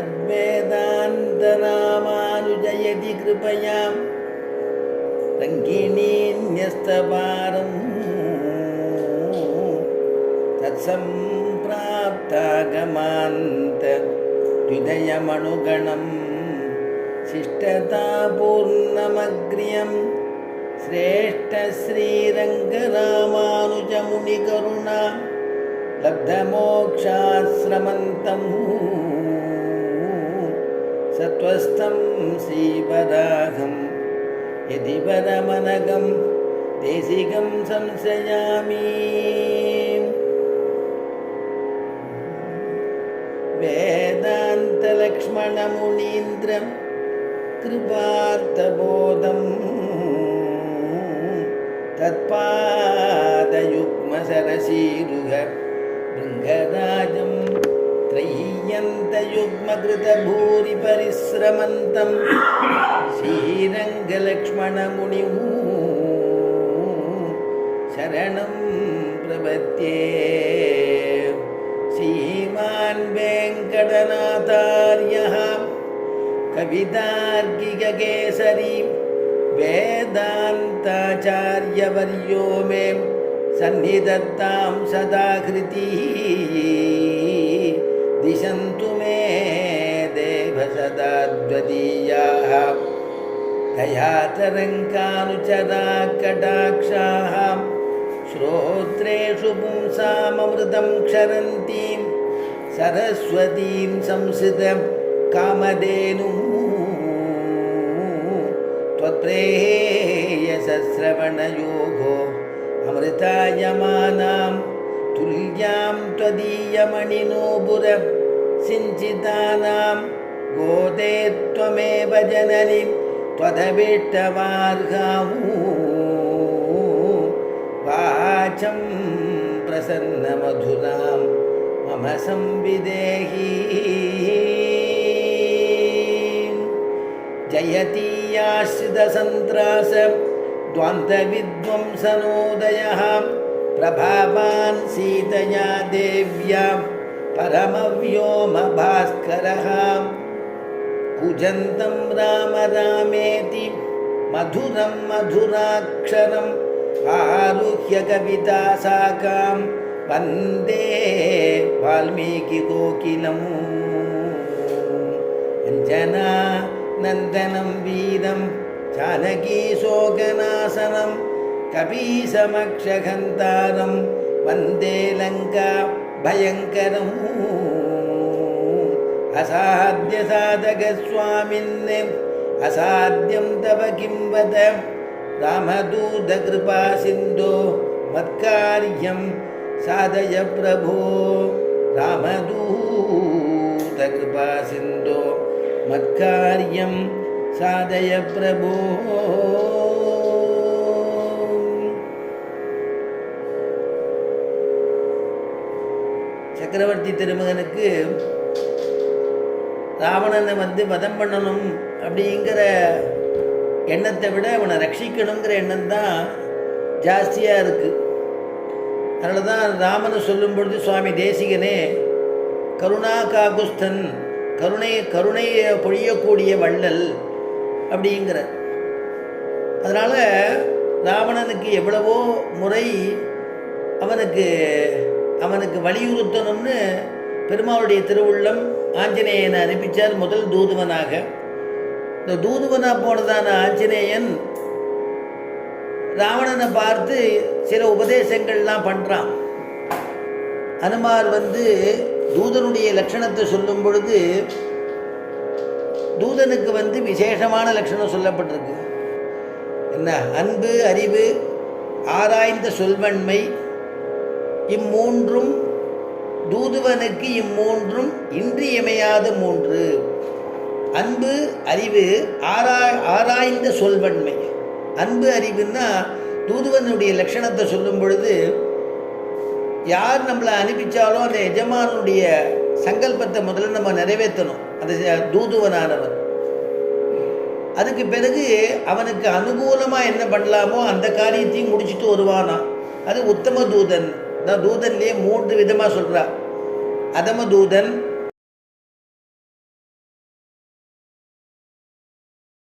तद्वेदान्तरामानुजयति कृपयां रङ्गिणीन्यस्तपारम् तत्सम्प्राप्तागमान्त द्विदयमणुगणं शिष्टतापूर्णमग्र्यं श्रेष्ठश्रीरङ्गरामानुजमुनिकरुणा लब्धमोक्षाश्रमन्तं सत्त्वस्थं श्रीवराहं यदि वरमनगं देशिकं संशयामि। वेदान्तलक्ष्मणमुनीन्द्रं कृपार्थबोधम् तत्पादयुग्मसरसीरुह भृङ्गराजं त्रय्यन्तयुग्मकृतभूरिपरिश्रमन्तं श्रीरङ्गलक्ष्मणमुनिं शरणं प्रपद्ये श्रीमान् वेङ्कटनाथार्यः कवितार्किककेसरी वेदान्ताचार्यवर्यो मे सन्निधत्तां सदा कृतिः दिशन्तु मे देव सदा द्वदीयाः दयातरङ्कानुचरा कटाक्षाः। श्रोत्रेषु पुंसाममृतं क्षरन्तीं, सरस्वतीं संसृतं कामधेनुः। त्वत्प्रेयसश्रवणयोगो अमृतायमानां तुल्यां त्वदीयमणिनोपुर सिञ्चितानां गोदे त्वमेव जननि त्वदभिष्टवार्हामू वाचं प्रसन्नमधुरां मम संविदेही। जयतीयाश्रितसन्त्रास द्वान्तविद्वंसनोदयः प्रभावान् सीतया देव्यां परमव्योमभास्करः कुजन्तं राम रामेति, मधुरं मधुराक्षरम् आरुह्य कविता साकां, वंदे वाल्मीकिकोकिलम् अञ्जना नन्दनं वीरं கபீசமக்ஷகந்தாரம் வந்தே லங்கா பயங்கரம். அசாத்திய சாதக சுவாமின் அசாத்தியம் தவ கிம்பத ராமதூத கிருபா சிந்தோ மத்காரியம் சாதய பிரபோ. ராமதூத கிருபா சிந்தோ மத்காரியம் சாதய பிரபோ. சக்கரவர்த்தி திருமகனுக்கு ராவணனை வந்து வதம் பண்ணணும் அப்படிங்கிற எண்ணத்தை விட அவனை ரட்சிக்கணுங்கிற எண்ணம் தான் ஜாஸ்தியாக இருக்குது அதனால தான் ராமனை சொல்லும் பொழுது சுவாமி தேசிகனே கருணா காகுஸ்தன் கருணை கருணையை பொழியக்கூடிய வள்ளல் அப்படிங்கிற அதனால் ராவணனுக்கு எவ்வளவோ முறை அவனுக்கு அவனுக்கு வலியுறுத்தணும்னு பெருமாளுடைய திருவுள்ளம் ஆஞ்சநேயனை அனுப்பிச்சார் முதல் தூதுவனாக. இந்த தூதுவனாக போனதான ஆஞ்சநேயன் ராவணனை பார்த்து சில உபதேசங்கள்லாம் பண்ணுறான் அனுமார் வந்து தூதனுடைய லட்சணத்தை சொல்லும் பொழுது தூதனுக்கு வந்து விசேஷமான லட்சணம் சொல்லப்பட்டிருக்கு. என்ன? அன்பு அறிவு ஆராய்ந்த சொல்வன்மை இம்மூன்றும் தூதுவனுக்கு இம்மூன்றும் இன்றியமையாத மூன்று. அன்பு அறிவு ஆரா ஆராய்ந்த சொல்வன்மை. அன்பு அறிவுன்னா தூதுவனுடைய லட்சணத்தை சொல்லும் பொழுது யார் நம்மளை அனுப்பிச்சாலும் அந்த எஜமானுடைய சங்கல்பத்தை முதல்ல நம்ம நிறைவேற்றணும். அந்த தூதுவனானவன். அதுக்கு பிறகு அவனுக்கு அனுகூலமாக என்ன பண்ணலாமோ அந்த காரியத்தையும் முடிச்சுட்டு வருவானா அது உத்தம தூதன். தான் தூதன்லேயே மூன்று விதமாக சொல்கிறா அதம தூதன்